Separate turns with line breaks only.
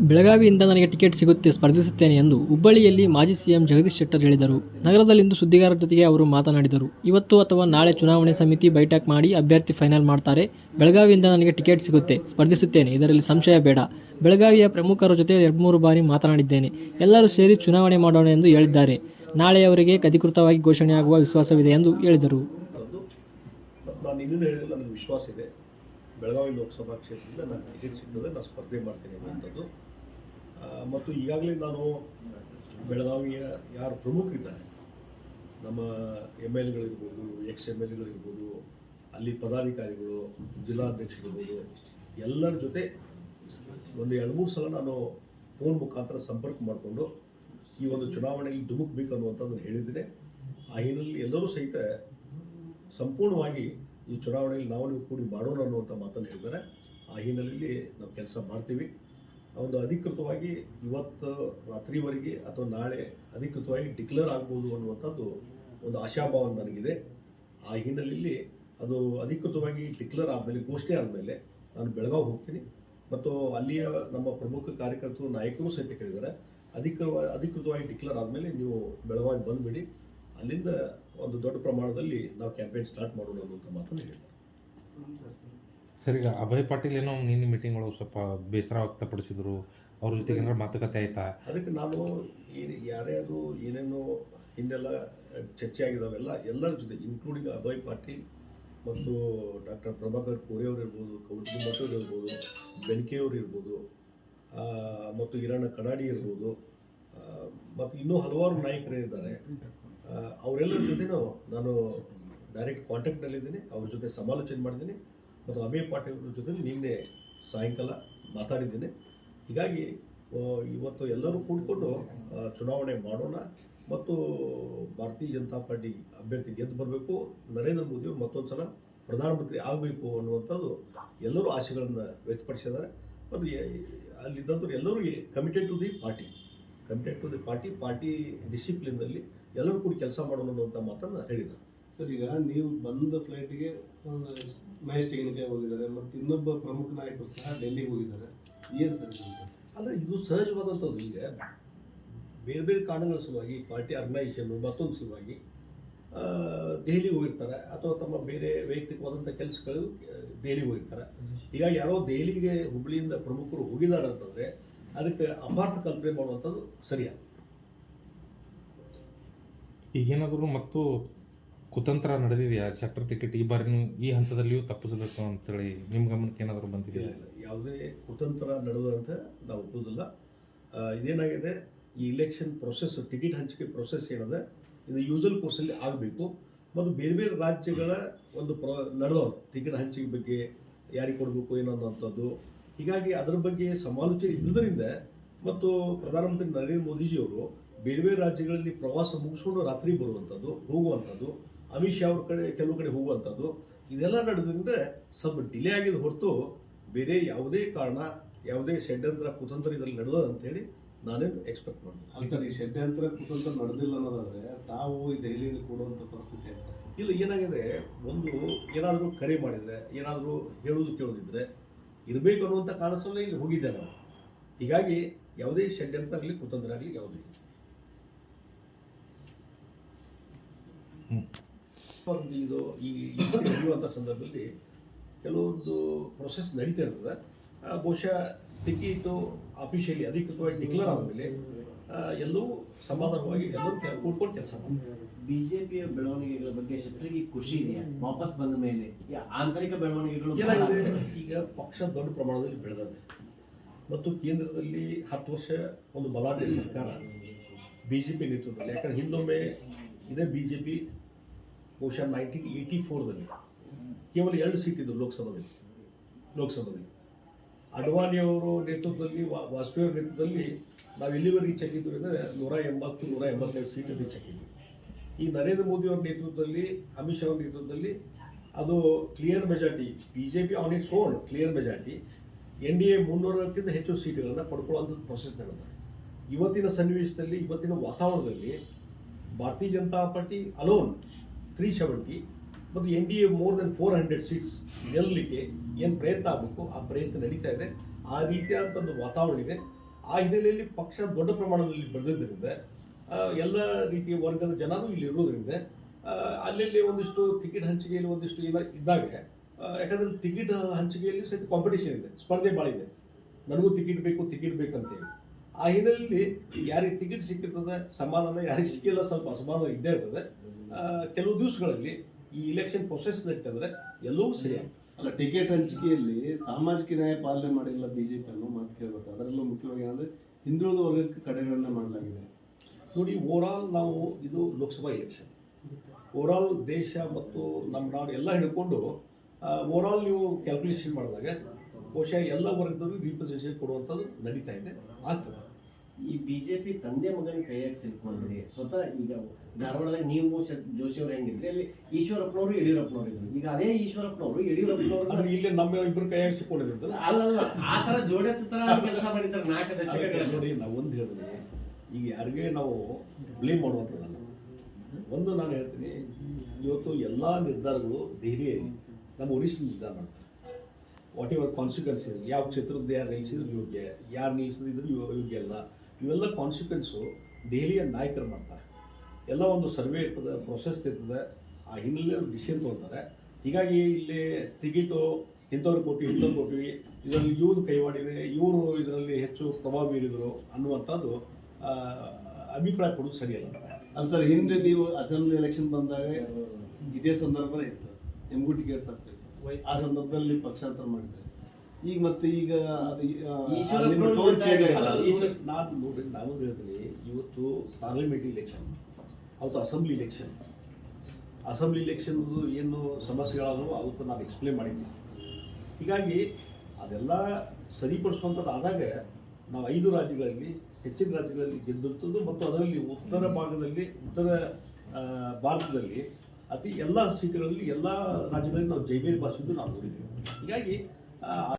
ಬೆಳಗಾವಿಯಿಂದ ನನಗೆ ಟಿಕೆಟ್ ಸಿಗುತ್ತೆ, ಸ್ಪರ್ಧಿಸುತ್ತೇನೆ ಎಂದು ಹುಬ್ಬಳ್ಳಿಯಲ್ಲಿ ಮಾಜಿ ಸಿಎಂ ಜಗದೀಶ್ ಶೆಟ್ಟರ್ ಹೇಳಿದರು. ನಗರದಲ್ಲಿಂದು ಸುದ್ದಿಗಾರರ ಜೊತೆಗೆ ಅವರು ಮಾತನಾಡಿದರು. ಇವತ್ತು ಅಥವಾ ನಾಳೆ ಚುನಾವಣೆ ಸಮಿತಿ ಬೈಠಕ್ ಮಾಡಿ ಅಭ್ಯರ್ಥಿ ಫೈನಲ್ ಮಾಡ್ತಾರೆ. ಬೆಳಗಾವಿಯಿಂದ ನನಗೆ ಟಿಕೆಟ್ ಸಿಗುತ್ತೆ, ಸ್ಪರ್ಧಿಸುತ್ತೇನೆ. ಇದರಲ್ಲಿ ಸಂಶಯ ಬೇಡ. ಬೆಳಗಾವಿಯ ಪ್ರಮುಖರ ಜೊತೆ ಎರಡು ಮೂರು ಬಾರಿ ಮಾತನಾಡಿದ್ದೇನೆ. ಎಲ್ಲರೂ ಸೇರಿ ಚುನಾವಣೆ ಮಾಡೋಣ ಎಂದು ಹೇಳಿದ್ದಾರೆ. ನಾಳೆಯವರೆಗೆ ಅಧಿಕೃತವಾಗಿ ಘೋಷಣೆಯಾಗುವ ವಿಶ್ವಾಸವಿದೆ ಎಂದು ಹೇಳಿದರು.
ಬೆಳಗಾವಿ ಲೋಕಸಭಾ ಕ್ಷೇತ್ರದಿಂದ ನಾನು ಟಿಕೆಟ್ ಸಿಗ್ತದೆ ನಾನು ಸ್ಪರ್ಧೆ ಮಾಡ್ತೀನಿ ಅನ್ನುವಂಥದ್ದು. ಮತ್ತು ಈಗಾಗಲೇ ನಾನು ಬೆಳಗಾವಿಯ ಯಾರು ಪ್ರಮುಖರಿದ್ದಾರೆ. ನಮ್ಮ ಎಂ ಎಲ್ ಎಗಳಿರ್ಬೋದು, ಎಕ್ಸ್ ಎಂ ಎಲ್ ಎಗಳಿರ್ಬೋದು, ಅಲ್ಲಿ ಪದಾಧಿಕಾರಿಗಳು, ಜಿಲ್ಲಾಧ್ಯಕ್ಷರಿರ್ಬೋದು, ಎಲ್ಲರ ಜೊತೆ ಒಂದು ಎರಡು ಮೂರು ಸಲ ನಾನು ಫೋನ್ ಮುಖಾಂತರ ಸಂಪರ್ಕ ಮಾಡಿಕೊಂಡು ಈ ಒಂದು ಚುನಾವಣೆಯಲ್ಲಿ ಧುಮುಕ್ಬೇಕು ಅನ್ನುವಂಥದ್ದನ್ನು ಹೇಳಿದ್ದೇನೆ. ಆ ಹಿನ್ನೆಲೆಯಲ್ಲಿ ಎಲ್ಲರೂ ಸಹಿತ ಸಂಪೂರ್ಣವಾಗಿ ಈ ಚುನಾವಣೆಯಲ್ಲಿ ನಾವು ನೀವು ಕೂಡಿ ಮಾಡೋಣ ಅನ್ನುವಂಥ ಮಾತನ್ನು ಹೇಳಿದ್ದಾರೆ. ಆ ಹಿನ್ನೆಲೆಯಲ್ಲಿ ನಾವು ಕೆಲಸ ಮಾಡ್ತೀವಿ. ಒಂದು ಅಧಿಕೃತವಾಗಿ ಇವತ್ತು ರಾತ್ರಿವರೆಗೆ ಅಥವಾ ನಾಳೆ ಅಧಿಕೃತವಾಗಿ ಡಿಕ್ಲೇರ್ ಆಗ್ಬೋದು ಅನ್ನುವಂಥದ್ದು ಒಂದು ಆಶಾಭಾವ ನನಗಿದೆ. ಆ ಹಿನ್ನೆಲೆಯಲ್ಲಿ ಅದು ಅಧಿಕೃತವಾಗಿ ಡಿಕ್ಲೇರ್ ಆದಮೇಲೆ, ಘೋಷಣೆ ಆದಮೇಲೆ ನಾನು ಬೆಳಗಾವಿ ಹೋಗ್ತೀನಿ. ಮತ್ತು ಅಲ್ಲಿಯ ನಮ್ಮ ಪ್ರಮುಖ ಕಾರ್ಯಕರ್ತರು, ನಾಯಕರು ಸಹಿತ ಕೇಳಿದ್ದಾರೆ. ಅಧಿಕೃತವಾಗಿ ಅಧಿಕೃತವಾಗಿ ಡಿಕ್ಲೇರ್ ಆದಮೇಲೆ ನೀವು ಬೆಳಗಾವಿ ಬಂದುಬಿಡಿ. ಅಲ್ಲಿಂದ ಒಂದು ದೊಡ್ಡ ಪ್ರಮಾಣದಲ್ಲಿ ನಾವು ಕ್ಯಾಂಪೇನ್ ಸ್ಟಾರ್ಟ್ ಮಾಡೋಣ ಅಂತ ಮಾತನ್ನು ಹೇಳಿದ್ದಾರೆ.
ಸರಿ ಈಗ ಅಭಯ್ ಪಾಟೀಲ್ ಏನೋ ನಿನ್ನೆ ಮೀಟಿಂಗ್ ಒಳಗೆ ಸ್ವಲ್ಪ ಬೇಸರ ವ್ಯಕ್ತಪಡಿಸಿದ್ರು. ಅವ್ರ ಜೊತೆಗೆ ಏನಾರ ಮಾತುಕತೆ ಆಯ್ತಾ?
ಅದಕ್ಕೆ ನಾನು ಏನು ಯಾರ್ಯಾರು ಏನೇನೋ ಹಿಂದೆಲ್ಲ ಚರ್ಚೆ ಆಗಿದಾವೆಲ್ಲ ಎಲ್ಲರ ಜೊತೆ ಇನ್ಕ್ಲೂಡಿಂಗ್ ಅಭಯ್ ಪಾಟೀಲ್ ಮತ್ತು ಡಾಕ್ಟರ್ ಪ್ರಭಾಕರ್ ಕೋರೆ ಅವರು ಇರ್ಬೋದು ಕೌಟಗಿ ಮಠವ್ರು ಇರ್ಬೋದು ಬೆನ್ಕೆಯವರು ಇರ್ಬೋದು ಮತ್ತು ಹಿರಣ್ಣ ಕಡಾಡಿ ಇರ್ಬೋದು ಮತ್ತು ಇನ್ನೂ ಹಲವಾರು ನಾಯಕರೇನಿದ್ದಾರೆ ಅವರೆಲ್ಲರ ಜೊತೆನೂ ನಾನು ಡೈರೆಕ್ಟ್ ಕಾಂಟ್ಯಾಕ್ಟ್ನಲ್ಲಿದ್ದೀನಿ ಅವ್ರ ಜೊತೆ ಸಮಾಲೋಚನೆ ಮಾಡಿದ್ದೀನಿ. ಮತ್ತು ಅಭಯ್ ಪಾಟೀಲ್ ಜೊತೆ ನಿನ್ನೆ ಸಾಯಂಕಾಲ ಮಾತಾಡಿದ್ದೀನಿ. ಹೀಗಾಗಿ ಇವತ್ತು ಎಲ್ಲರೂ ಕೂಡಿಕೊಂಡು ಚುನಾವಣೆ ಮಾಡೋಣ ಮತ್ತು ಭಾರತೀಯ ಜನತಾ ಪಾರ್ಟಿ ಅಭ್ಯರ್ಥಿ ಗೆದ್ದು ಬರಬೇಕು. ನರೇಂದ್ರ ಮೋದಿ ಮತ್ತೊಂದು ಸಲ ಪ್ರಧಾನಮಂತ್ರಿ ಆಗಬೇಕು ಅನ್ನುವಂಥದ್ದು ಎಲ್ಲರೂ ಆಶೆಗಳನ್ನು ವ್ಯಕ್ತಪಡಿಸಿದ್ದಾರೆ. ಮತ್ತು ಅಲ್ಲಿದ್ದಂಥವ್ರು ಎಲ್ಲರೂ committed to the party committed to the party party ಡಿಸಿಪ್ಲಿನ್ದಲ್ಲಿ ಎಲ್ಲರೂ ಕೂಡ ಕೆಲಸ ಮಾಡೋಣ ಅಂತ ಮಾತನ್ನು ಹೇಳಿದ
ಸರ್ ಈಗ ನೀವು ಬಂದ ಫ್ಲೈಟ್ಗೆ ಮಹೇಶ್ ತೆಂಗಿನಕಾಯಿ ಹೋಗಿದ್ದಾರೆ ಮತ್ತು ಇನ್ನೊಬ್ಬ ಪ್ರಮುಖ ನಾಯಕರು ಸಹ ಡೆಲ್ಲಿಗೆ ಹೋಗಿದ್ದಾರೆ. ಏನು ಸರ್?
ಅಲ್ಲ ಇದು ಸಹಜವಾದಂಥದ್ದು. ಈಗ ಬೇರೆ ಬೇರೆ ಕಾರಣಗಳ ಸಲುವಾಗಿ ಪಾರ್ಟಿ ಆರ್ಗನೈಸೇಷನ್ ಮತ್ತೊಂದು ಸಲುವಾಗಿ ದೆಹಲಿಗೆ ಹೋಗಿರ್ತಾರೆ ಅಥವಾ ತಮ್ಮ ಬೇರೆ ವೈಯಕ್ತಿಕವಾದಂಥ ಕೆಲಸಗಳು ದೆಹಲಿಗೆ ಹೋಗಿರ್ತಾರೆ. ಈಗ ಯಾರೋ ದೆಹಲಿಗೆ ಹುಬ್ಬಳ್ಳಿಯಿಂದ ಪ್ರಮುಖರು ಹೋಗಿದ್ದಾರೆ ಅಂತಂದರೆ ಅದಕ್ಕೆ ಅಪಾರ್ಥ ಕಲ್ಪನೆ ಮಾಡುವಂಥದ್ದು ಸರಿಯಲ್ಲ.
ಈಗೇನಾದರೂ ಮತ್ತು ಕುತಂತ್ರ ನಡೆದಿದೆಯಾ? ಶೆಟ್ಟರ್ ಟಿಕೆಟ್ ಈ ಬಾರಿನೂ ಈ ಹಂತದಲ್ಲಿಯೂ ತಪ್ಪಿಸಬೇಕು ಅಂತೇಳಿ ನಿಮ್ಮ ಗಮನಕ್ಕೆ ಏನಾದರೂ ಬಂದಿದೆಯಾ.
ಯಾವುದೇ ಕುತಂತ್ರ ನಡೆದಂತ ನಾವು ಒಪ್ಪುವುದಿಲ್ಲ. ಆ, ಇದೇನಾಗಿದೆ? ಈ ಇಲೆಕ್ಷನ್ ಪ್ರೊಸೆಸ್ ಟಿಕೆಟ್ ಹಂಚಿಕೆ ಪ್ರೊಸೆಸ್ ಏನಿದೆ? ಇದು ಯೂಸಲ್ ಕೋರ್ಸಲ್ಲಿ ಆಗಬೇಕು. ಮತ್ತು ಬೇರೆ ಬೇರೆ ರಾಜ್ಯಗಳ ಒಂದು ಪ್ರ ನಡೆದವರು ಟಿಕೆಟ್ ಹಂಚಿಕೆ ಬಗ್ಗೆ ಯಾರಿಗೆ ಕೊಡಬೇಕು ಏನೋ ಅನ್ನೋಂಥದ್ದು ಹೀಗಾಗಿ ಅದರ ಬಗ್ಗೆ ಸಮಾಲೋಚನೆ ಇದ್ದುದರಿಂದ ಮತ್ತು ಪ್ರಧಾನಮಂತ್ರಿ ನರೇಂದ್ರ ಮೋದಿಜಿಯವರು ಬೇರೆ ಬೇರೆ ರಾಜ್ಯಗಳಲ್ಲಿ ಪ್ರವಾಸ ಮುಗಿಸ್ಕೊಂಡು ರಾತ್ರಿ ಬರುವಂಥದ್ದು ಹೋಗುವಂಥದ್ದು ಅಮಿತ್ ಶಾ ಅವ್ರ ಕಡೆ ಕೆಲವು ಕಡೆ ಹೋಗುವಂಥದ್ದು ಇದೆಲ್ಲ ನಡೆದ್ರಿಂದ ಸ್ವಲ್ಪ ಡಿಲೇ ಆಗಿದೆ ಹೊರತು ಬೇರೆ ಯಾವುದೇ ಕಾರಣ ಯಾವುದೇ ಷಡ್ಯಂತ್ರ ಕುತಂತ್ರ ಇದರಲ್ಲಿ ನಡೆದ ಅಂತೇಳಿ ನಾನೇನು ಎಕ್ಸ್ಪೆಕ್ಟ್ ಮಾಡ್ತೀನಿ.
ಅಲ್ಲ ಸರ್ ಈ ಷಡ್ಯಂತ್ರ ಕುತಂತ್ರ ನಡೆದಿಲ್ಲ ಅನ್ನೋದಾದರೆ ತಾವು ಈ ದೆಹಲಿಯಲ್ಲಿ ಕೊಡುವಂಥ ಪರಿಸ್ಥಿತಿ
ಇಲ್ಲ ಏನಾಗಿದೆ? ಒಂದು ಏನಾದರೂ ಕರೆ ಮಾಡಿದರೆ ಏನಾದರೂ ಹೇಳೋದು ಕೇಳೋದಿದ್ರೆ ಇರಬೇಕು ಅನ್ನುವಂಥ ಕಾರಣಸಲ್ಲೇ ಇಲ್ಲಿ ಹೋಗಿದ್ದೆ ನಾವು ಹೀಗಾಗಿ ಯಾವುದೇ ಷಡ್ಯಂತ್ರ ಆಗಲಿ, ಕುತಂತ್ರ ಆಗಲಿ ಯಾವುದೇ. ಇದು ಈ ನಡೆಯುವಂಥ ಸಂದರ್ಭದಲ್ಲಿ ಕೆಲವೊಂದು ಪ್ರೊಸೆಸ್ ನಡೀತಾ ಇರ್ತದೆ. ಬಹುಶಃ ಟಿಕೆಟು ಅಫಿಷಿಯಲಿ ಅಧಿಕೃತವಾಗಿ ಡಿಕ್ಲೇರ್ ಆದಮೇಲೆ ಎಲ್ಲವೂ ಸಮಾಧಾನವಾಗಿ ಎಲ್ಲರೂ ಕೂಡ್ಕೊಂಡು ಕೆಲಸ ಮಾಡ್ತಾರೆ.
ಬಿಜೆಪಿಯ ಬೆಳವಣಿಗೆಗಳ ಬಗ್ಗೆ ಶೆಟ್ಟರಿಗೆ ಖುಷಿ ಇದೆ ವಾಪಸ್ ಬಂದ ಮೇಲೆ ಈ ಆಂತರಿಕ ಬೆಳವಣಿಗೆಗಳು
ಏನಾಗಿದೆ ಈಗ ಪಕ್ಷ ದೊಡ್ಡ ಪ್ರಮಾಣದಲ್ಲಿ ಬೆಳೆದಿದೆ ಮತ್ತು ಕೇಂದ್ರದಲ್ಲಿ ಹತ್ತು ವರ್ಷ ಒಂದು ಬಲಾಢ್ಯ ಸರ್ಕಾರ. ಬಿ ಜೆ ಪಿ ನೇತೃತ್ವದಲ್ಲಿ. ಯಾಕಂದ್ರೆ ಹಿಂದೊಮ್ಮೆ ಇದೇ ಬಿ ಜೆ ಪಿ ಬಹುಶಃ ನೈನ್ಟೀನ್ ಏಯ್ಟಿ ಫೋರ್ದಲ್ಲಿ ಕೇವಲ ಎರಡು ಸೀಟ್ ಇದ್ದವು ಲೋಕಸಭಾದಲ್ಲಿ. ಲೋಕಸಭಾದಲ್ಲಿ. ಅಡ್ವಾಣಿಯವರು ನೇತೃತ್ವದಲ್ಲಿ, ವಾ- ವಾಜಪೇಯಿ ಅವರ ನೇತೃತ್ವದಲ್ಲಿ ನಾವು ಇಲ್ಲಿವರೆಗೆ ರೀಚ್ ಆಗಿದ್ವಿ ಅಂದರೆ ನೂರ ಎಂಬತ್ತು, ನೂರ ಎಂಬತ್ತೈದು ಸೀಟು ರೀಚ್ ಆಗಿದ್ವಿ ಈ ನರೇಂದ್ರ ಮೋದಿ ಅವರ ನೇತೃತ್ವದಲ್ಲಿ, ಅಮಿತ್ ಶಾ ಅವರ ನೇತೃತ್ವದಲ್ಲಿ ಅದು clear majority B J P on its own clear majority N D A ಮುನ್ನೂರಕ್ಕಿಂತ ಹೆಚ್ಚು ಸೀಟುಗಳನ್ನು ಪಡ್ಕೊಳ್ಳುವಂಥದ್ದು ಪ್ರೊಸೆಸ್ ನಡೆದ ಇವತ್ತಿನ ಸನ್ನಿವೇಶದಲ್ಲಿ, ಇವತ್ತಿನ ವಾತಾವರಣದಲ್ಲಿ Bharatiya Janata party alone three seventy ಮತ್ತು N D A more than four hundred seats ಗೆಲ್ಲಲಿಕ್ಕೆ ಏನು ಪ್ರಯತ್ನ ಆಗಬೇಕು? ಆ ಪ್ರಯತ್ನ ನಡೀತಾ ಇದೆ. ಆ ರೀತಿಯಾದಂಥ ಒಂದು ವಾತಾವರಣ ಇದೆ. ಆ ಹಿನ್ನೆಲೆಯಲ್ಲಿ ಪಕ್ಷ ದೊಡ್ಡ ಪ್ರಮಾಣದಲ್ಲಿ ಬೆಳೆದಿದ್ದರಿಂದ ಎಲ್ಲ ರೀತಿಯ ವರ್ಗದ ಜನರು ಇಲ್ಲಿ ಇರೋದ್ರಿಂದ ಅಲ್ಲಲ್ಲಿ ಒಂದಿಷ್ಟು ಟಿಕೆಟ್ ಹಂಚಿಕೆಯಲ್ಲಿ ಒಂದಿಷ್ಟು ಇಲ್ಲ ಇದ್ದಾಗ ಯಾಕಂದ್ರೆ ಟಿಕೆಟ್ ಹಂಚಿಕೆಯಲ್ಲಿ ಸಹಿತ ಕಾಂಪಿಟೇಷನ್ ಇದೆ. ಸ್ಪರ್ಧೆ ಭಾಳ ಇದೆ. ನನಗೂ ಟಿಕೆಟ್ ಬೇಕು ಟಿಕೆಟ್ ಬೇಕಂತೇಳಿ ಆ ಹಿನ್ನೆಲೆಯಲ್ಲಿ ಯಾರಿಗೆ ಟಿಕೆಟ್ ಸಿಕ್ಕಿರ್ತದೆ, ಸಮಾಧಾನ, ಯಾರಿಗೆ ಸಿಕ್ಕಿಲ್ಲ, ಸ್ವಲ್ಪ ಅಸಮಾಧಾನ ಇದ್ದೇ ಇರ್ತದೆ. ಕೆಲವು ದಿವಸಗಳಲ್ಲಿ ಈ ಇಲೆಕ್ಷನ್ ಪ್ರೊಸೆಸ್ ನಡೀತಂದ್ರೆ ಎಲ್ಲವೂ ಸರಿಯಾಗ್ತದೆ
ಅಲ್ಲ ಟಿಕೆಟ್ ಹಂಚಿಕೆಯಲ್ಲಿ ಸಾಮಾಜಿಕ ನ್ಯಾಯ ಪಾಲನೆ ಮಾಡಿಲ್ಲ ಬಿಜೆಪಿ ಅನ್ನೋ ಮಾತು ಕೇಳ್ಬರುತ್ತೆ ಅದರಲ್ಲೂ ಮುಖ್ಯವಾಗಿ ಏನಂದ್ರೆ ಹಿಂದುಳಿದ ವರ್ಗಕ್ಕೆ ಕಡೆಗಳನ್ನ ಮಾಡಲಾಗಿದೆ.
ನೋಡಿ ಓವರಾಲ್ ನಾವು ಇದು ಲೋಕಸಭಾ ಎಲೆಕ್ಷನ್ ಓವರಾಲ್ ದೇಶ ಮತ್ತು ನಮ್ಮ ನಾಡು ಎಲ್ಲ ಹಿಡ್ಕೊಂಡು ಓವರಾಲ್ ನೀವು ಕ್ಯಾಲ್ಕುಲೇಷನ್ ಮಾಡಿದಾಗ ಬಹುಶಃ ಎಲ್ಲ ವರ್ಗದವ್ರಿಗೆ ರೀಪ್ರೆಸೆಂಟೇಷನ್ ಕೊಡುವಂಥದ್ದು ನಡೀತಾ ಇದೆ ಆಗ್ತದೆ.
ಈ ಬಿಜೆಪಿ ತಂದೆ ಮಗನ ಕೈಯಾಗಿ ಸಿಲ್ಕೊಂಡ್ರಿ ಸ್ವತಃ ಈಗ ಧಾರವಾಡದಾಗ ನೀವು ಜೋಶಿ ಅವ್ರು ಹೆಂಗಿದ್ರಿ ಅಲ್ಲಿ ಈಶ್ವರಪ್ಪನವರು ಯಡಿಯೂರಪ್ಪನವರು ಇದ್ರು. ಈಗ ಅದೇ ಈಶ್ವರಪ್ಪನವರು ಯಡಿಯೂರಪ್ಪನವರು
ಇಲ್ಲಿ ನಮ್ಮ ಇಬ್ಬರು ಕೈಯಾಗಿ ಸಿಕ್ಕೊಂಡಿದ್ರು
ಅಲ್ಲ ಆ ತರ ಜೋಡಿ ತರ ಕೆಲಸ ಮಾಡಿದ್ದಾರೆ ನಾಲ್ಕು ದಶಕಗಳ
ನೋಡಿ ನಾವು ಒಂದು ಹೇಳಿದ್ರೆ ಈಗ ಯಾರಿಗೆ ನಾವು ಬ್ಲೇಮ್ ಮಾಡುವಂಥದ್ದಲ್ಲ ಒಂದು ನಾನು ಹೇಳ್ತೀನಿ ಇವತ್ತು ಎಲ್ಲ ನಿರ್ಧಾರಗಳು ದೆಹಲಿಯಲ್ಲಿ ನಮ್ಮ ಒರಿಸಿ ನಿರ್ಧಾರ ಮಾಡ್ತಾರೆ. ವಾಟ್ ಎವರ್ ಕಾನ್ಸಿಕ್ವೆನ್ಸಸ್ ಯಾವ ಕ್ಷೇತ್ರದ ಯಾರು ನಿಲ್ಲಿಸಿದ್ರು ಯೋಗ್ಯ ಯಾರು ನಿಲ್ಲಿಸಿದ್ರು ಯೋಗ್ಯ ಅಲ್ಲ. ಇವೆಲ್ಲ ಕಾನ್ಸಿಕ್ವೆನ್ಸು ದೆಹಲಿಯ ನಾಯಕರು ಮಾಡ್ತಾರೆ. ಎಲ್ಲ ಒಂದು ಸರ್ವೆ ಇರ್ತದೆ ಪ್ರೊಸೆಸ್ ಇರ್ತದೆ ಆ ಹಿನ್ನೆಲೆಯಲ್ಲಿ ಡಿಸಿಷನ್ ತೊಗೊಳ್ತಾರೆ. ಹೀಗಾಗಿ ಇಲ್ಲಿ ಟಿಕೆಟು ಇಂಥವ್ರು ಕೊಟ್ಟು ಇಂಥವ್ರು ಕೊಟ್ವಿ ಇದರಲ್ಲಿ ಇವ್ರು ಕೈವಾಡಿದೆ ಇವರು ಇದರಲ್ಲಿ ಹೆಚ್ಚು ಪ್ರಭಾವ ಬೀರಿದರು ಅನ್ನುವಂಥದ್ದು ಅಭಿಪ್ರಾಯ ಕೊಡೋದು ಸರಿಯಲ್ಲ
ಅದು ಸರ್ ಹಿಂದೆ ನೀವು ಅಸೆಂಬ್ಲಿ ಎಲೆಕ್ಷನ್ ಬಂದಾಗ ಇದೇ ಸಂದರ್ಭನೇ ಇತ್ತು. ನಿಮಗೂ ಟಿಕೆಟ್ ತಪ್ಪಿತ್ತು ಆ ಸಂದರ್ಭದಲ್ಲಿ ಪಕ್ಷಾಂತರ ಮಾಡಿದ್ರಿ ಈಗ ಮತ್ತೆ ಈಗ ಅದು
ಈ ನಾನು ಇವತ್ತು ಪಾರ್ಲಿಮೆಂಟ್ ಇಲೆಕ್ಷನ್ ಅವತ್ತು ಅಸೆಂಬ್ಲಿ ಇಲೆಕ್ಷನ್ ಅಸೆಂಬ್ಲಿ ಇಲೆಕ್ಷನ್ ಏನು ಸಮಸ್ಯೆಗಳಾದರೂ ಅವತ್ತು ನಾನು ಎಕ್ಸ್ಪ್ಲೇನ್ ಮಾಡಿದ್ದೆ ಹೀಗಾಗಿ ಅದೆಲ್ಲ ಸರಿಪಡಿಸುವಂಥದ್ದು ಆದಾಗ ನಾವು ಐದು ರಾಜ್ಯಗಳಲ್ಲಿ ಹೆಚ್ಚಿನ ರಾಜ್ಯಗಳಲ್ಲಿ ಗೆದ್ದಿರ್ತದ್ದು ಮತ್ತು ಅದರಲ್ಲಿ ಉತ್ತರ ಭಾಗದಲ್ಲಿ ಉತ್ತರ ಭಾರತದಲ್ಲಿ ಅತಿ ಎಲ್ಲ ಸೀಟುಗಳಲ್ಲಿ ಎಲ್ಲ ರಾಜ್ಯಗಳಲ್ಲಿ ನಾವು ಜೈಬೇರಿ ಬಾರಿಸಿದ್ದು ನಾವು ನೋಡಿದ್ದೀವಿ. ಹೀಗಾಗಿ